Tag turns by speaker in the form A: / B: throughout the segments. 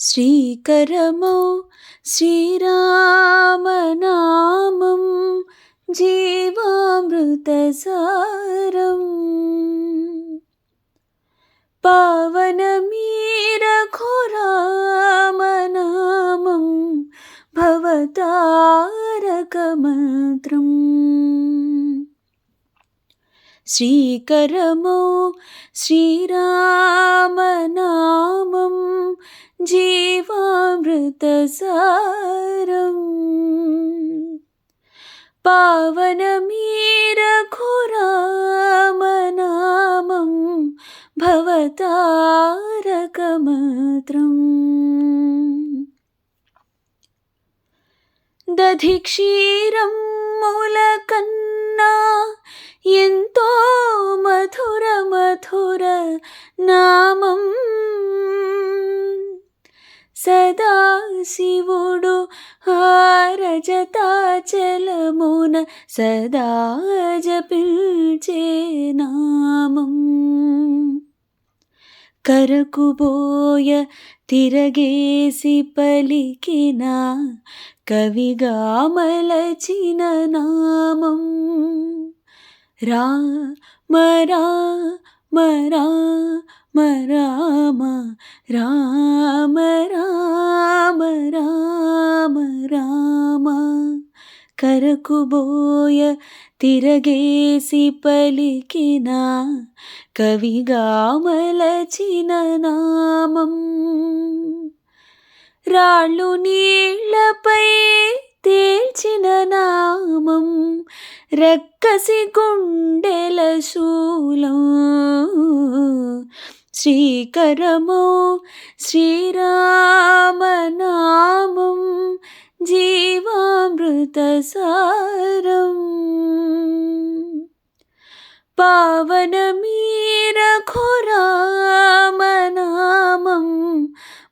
A: श्रीकरमो श्रीरामनामं जीवामृतसारम्। पावनमीरघोरामनामं भवतारकमन्त्रम्। श्रीकरमो श्रीरामनामं जीवामृतसारम्। पावनमीरखोरामनामं भवतारकमत्रम्। दधि क्षीरं मूलकन्ना यन्तो मथुर नामम् सदा शिवोडो हारजता चलमुन सदा जेनामम् करकुबोय तिरगेसि पलिखिना कवि गामलचिन नाम रा मर मरा రామ మరామ రామ రామ రామ రామ. కరకుబోయ తిరగేసి పలికిన కవిగా మలచిన నామం. రాళ్ళు నీళ్ళపై తేల్చిన నామం. రక్కసి గుండెల శూలం. శ్రీకరమో శ్రీరామనామం జీవామృతసారం पावनमीरघुरामनामं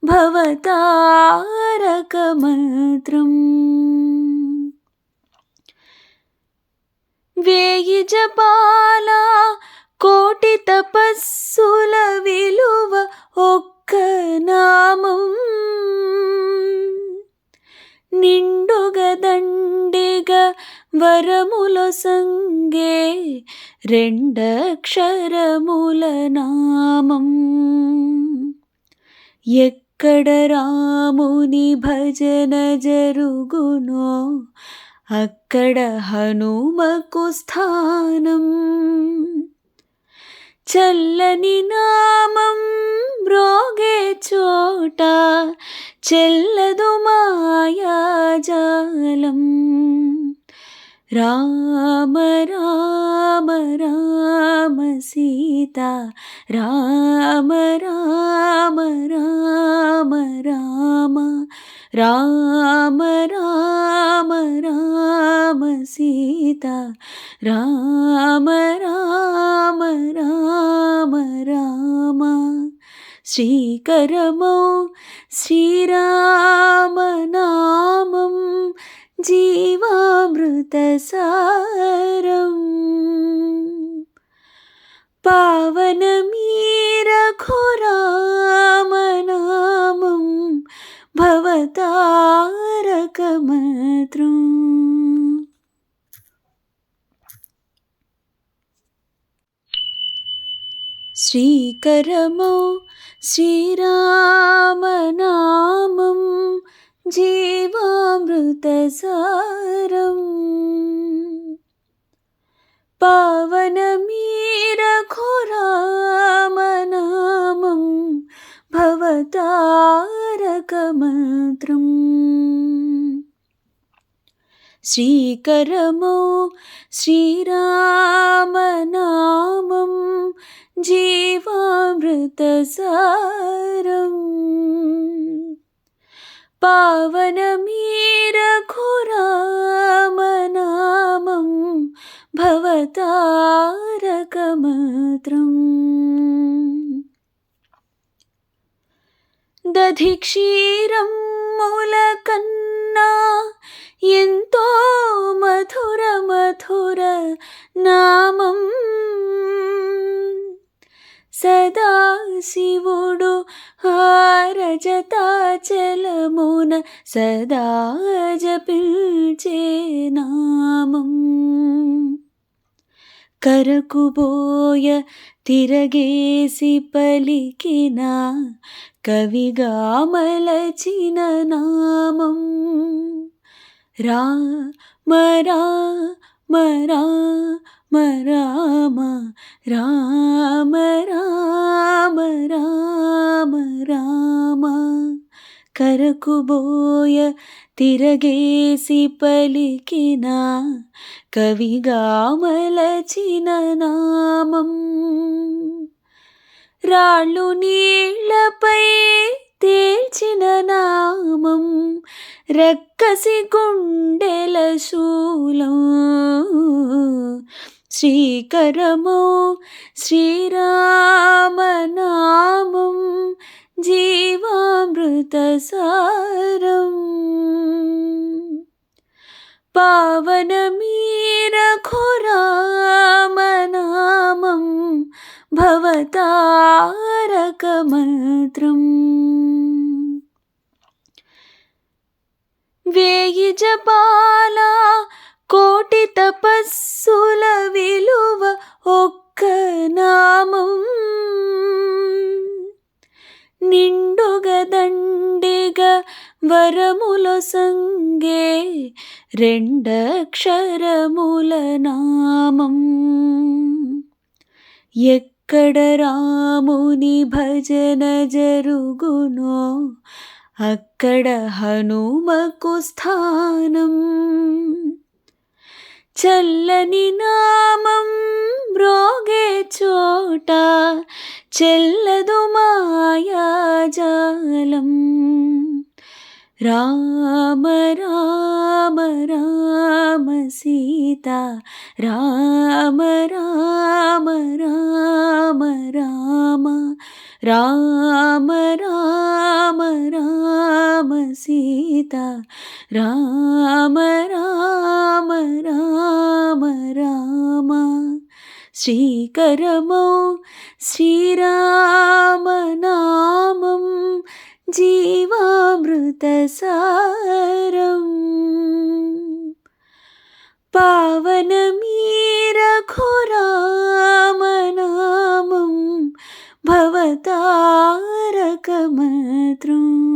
A: भवतारकमन्त्रम् వేయి జపాల రెండక్షరముల నామం. ఎక్కడ రాముని భజన జరుగునో అక్కడ హనుమకు స్థానం. చల్లని నామం మ్రోగే చోట చెల్లదు మాయాజాలం राम राम राम सीता राम राम राम राम राम राम राम सीता राम राम राम राम। श्रीकरमो श्रीरामनामम् जीवामृतसारम्। पावनमीरघोरामनामं भवतारकमतृ श्रीकरमौ श्रीरामनामम् जीवामृतसारम्। पावनमीरघोरामनामं भवतारकमन्त्रम्। श्रीकरमो श्रीरामनामं जीवामृतसा पावनमीरघुरामनामं भवतारकमात्रम्। दधि क्षीरं मूलकन्ना यन्तो मथुर नामम् సదాశివుడు హారజతాచలమున సదా జపిల్చే నామం. కరకుబోయ తిరగేసి పలికిన కవిగా మలచిన నామం. రా మరా మరా మరామ రామ రామ రామ రామ. కరకుబోయ తిరగేసి పలికిన కవిగా మలచిన నామం. రాళ్ళు నీళ్ళపై తేల్చిన నామం రక్కసి గుండెల శూలం. శ్రీకరమో శ్రీరామనామం జీవామృత సారం. పావనమీరఘురామనామం భవతారకమంత్రం వేయి జపాల కోటి తపస్సుల విలువ ఒక్క నామం నిండుగదండిగ వరముల సంగే రెండక్షరముల నామం ఎక్కడ రాముని భజన జరుగునో అక్కడ హనుమకు స్థానం. చల్లని నామం మ్రోగే చోట చెల్లదు మాయాజాలం राम राम राम सीता। राम राम राम राम। राम राम राम सीता। राम राम राम श्रीकरमो श्रीराम राम जीवामृतसारम्। पावनमीरखोरामनामं भवतारकमतॄ